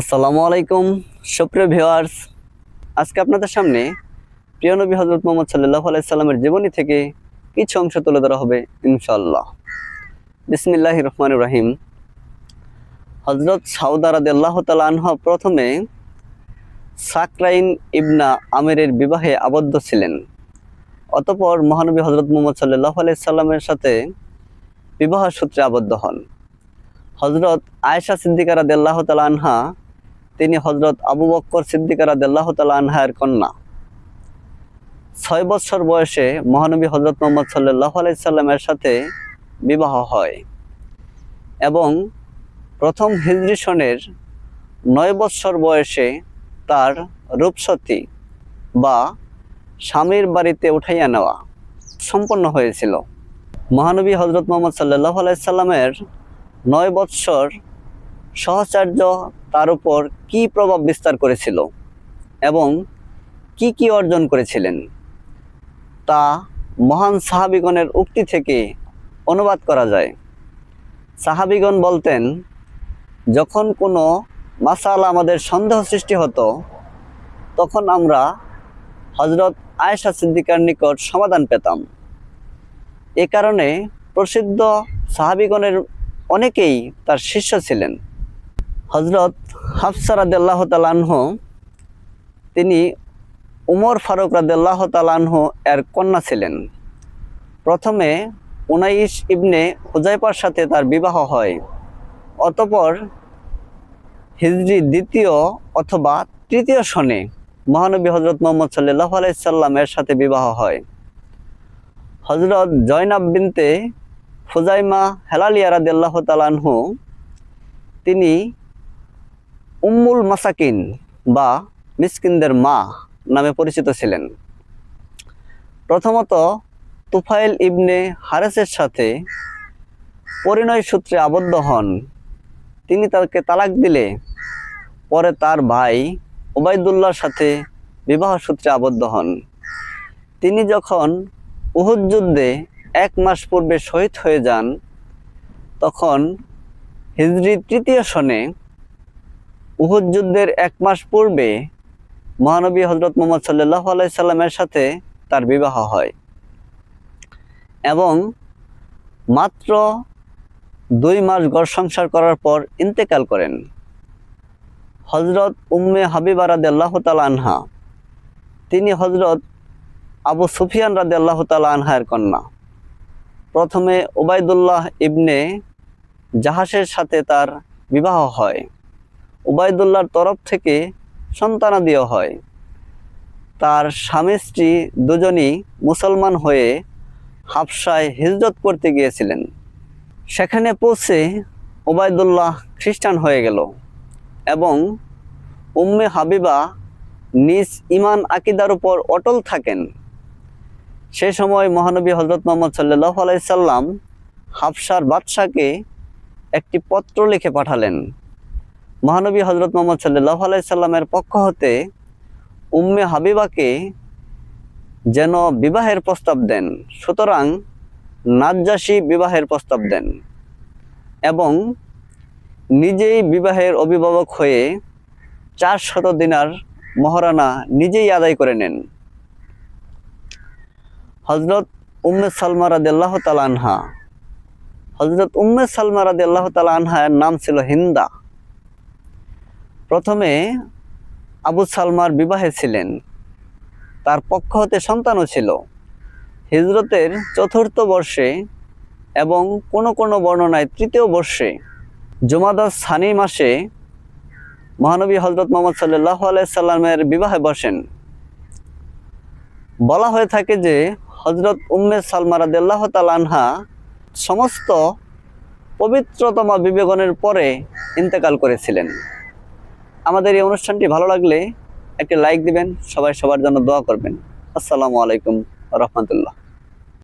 আসসালামু আলাইকুম, সুপ্রিয় ভিওয়ার্স আজকে আপনাদের সামনে প্রিয় নবী হজরত মোহাম্মদ সাল্লাহ আলাইসাল্লামের জীবনী থেকে কিছু অংশ তুলে ধরা হবে ইনশাল্লাহ বিসমিল্লাহ রহমান রাহিম। হজরত সাউদা তাআলা আনহা প্রথমে সাকরাইন ইবনা আমেরের বিবাহে আবদ্ধ ছিলেন। অতপর মহানবী হজরত মোহাম্মদ সাল্লাহ আলাইসাল্লামের সাথে বিবাহ সূত্রে আবদ্ধ হন। হজরত আয়েশা সিদ্দিকারা দেল্লাহ তালা আনহা তিনি হজরত আবু বক্কর সিদ্দিকারা দেল্লাহ তালা আনহার কন্যা। ছয় বছর বয়সে মহানবী হজরত মোহাম্মদ সাল্লাহ আলাইসাল্লামের সাথে বিবাহ হয় এবং প্রথম হিজরি সনের নয় বৎসর বয়সে তার রূপসতী বা স্বামীর বাড়িতে উঠাইয়া নেওয়া সম্পন্ন হয়েছিল। মহানবী হজরত মোহাম্মদ সাল্লাহ আলাইসাল্লামের নয় বৎসর সহচার্য তার উপর কি প্রভাব বিস্তার করেছিল এবং কি কি অর্জন করেছিলেন? তা মহান সাহাবিগণের উক্তি থেকে অনুবাদ করা যায়। সাহাবিগণ বলতেন, যখন কোনো মাসাল আমাদের সন্দেহ সৃষ্টি হতো, তখন আমরা হজরত আয়েশা সিদ্দিকার নিকট সমাধান পেতাম। এ কারণে প্রসিদ্ধ সাহাবিগণের অনেকেই তার শিষ্য ছিলেন। হজরত হাফসা রাদেল্লাহ তালাহ তিনি উমর ফারুক রাদেল্লাহ তালাহ এর কন্যা ছিলেন। প্রথমে উনাইশ ইবনে হুজাইপার সাথে তার বিবাহ হয়, অতপর হিজরি দ্বিতীয় অথবা তৃতীয় সনে মহানবী হজরত মোহাম্মদ সাল্লাহ আলাইসাল্লামের সাথে বিবাহ হয়। হজরত জয়নাব বিনতে ফুজাইমা হেলালিয়া রাদিয়াল্লাহ তালানহু তিনি উম্মুল মাসাকিন বা মিসকিনদের মা নামে পরিচিত ছিলেন। প্রথমত, তুফাইল ইবনে হারেসের সাথে পরিণয় সূত্রে আবদ্ধ হন। তিনি তাকে তালাক দিলে পরে তার ভাই ওবায়দুল্লার সাথে বিবাহ সূত্রে আবদ্ধ হন। তিনি যখন উহুদ যুদ্ধে এক মাস পূর্বে শহীদ হয়ে যান, তখন হিজরি তৃতীয় সনে উহুদ যুদ্ধের এক মাস পূর্বে মহানবী হজরত মোহাম্মদ সাল্লাহ আলাইসাল্লামের সাথে তার বিবাহ হয়। এবং মাত্র দুই মাস গড় সংসার করার পর ইন্তেকাল করেন। হজরত উম্মে হাবিবা রাদিয়াল্লাহু তাআলা আনহা, তিনি হজরত আবু সুফিয়ান রাদিয়াল্লাহু তাআলা আনহার কন্যা। প্রথমে ওবায়দুল্লাহ ইবনে জাহাসের সাথে তার বিবাহ হয়। ওবায়দুল্লাহর তরফ থেকে সন্তানাদিও হয়। তার স্বামী স্ত্রী দুজনই মুসলমান হয়ে হাফসায় হিজরত করতে গিয়েছিলেন। সেখানে পৌঁছে ওবায়দুল্লাহ খ্রিস্টান হয়ে গেল এবং উম্মে হাবিবা নিজ ইমান আকিদার উপর অটল থাকেন। সে সময় মহানবী হজরত মোহাম্মদ সাল্লাহ আলাইসাল্লাম হাফসার বাদশাকে একটি পত্র লিখে পাঠালেন। মহানবী হজরত মোহাম্মদ সাল্লাহ আলাইসাল্লামের পক্ষ হতে উম্মে হাবিবাকে যেন বিবাহের প্রস্তাব দেন। সুতরাং নাজ্জাসী বিবাহের প্রস্তাব দেন এবং নিজেই বিবাহের অভিভাবক হয়ে চার শত দিনার মহারানা নিজেই আদায় করে নেন। হজরত উম্মে সালমা রাদিয়াল্লাহ তালা আনহা। হজরত উম্মে সালমা রাদিয়াল্লাহ তালা আনহার নাম ছিল হিন্দা। প্রথমে আবু সালমার বিবাহে ছিলেন। তার পক্ষ হতে সন্তানও ছিল। হিজরতের চতুর্থ বর্ষে এবং কোনো কোনো বর্ণনায় তৃতীয় বর্ষে জুমাদা সানি মাসে মহানবী হজরত মোহাম্মদ সাল্লাহ আলাইসাল্লামের বিবাহে বসেন। বলা হয়ে থাকে যে হজরত উম্মে সালমা রাদিয়াল্লাহ তালানহা সমস্ত পবিত্রতমা বিবেগনের পরে ইন্তেকাল করেছিলেন। আমাদের এই অনুষ্ঠানটি ভালো লাগলে একটি লাইক দিবেন, সবাই সবার জন্য দোয়া করবেন। আসসালামু আলাইকুম রহমতুল্লাহ।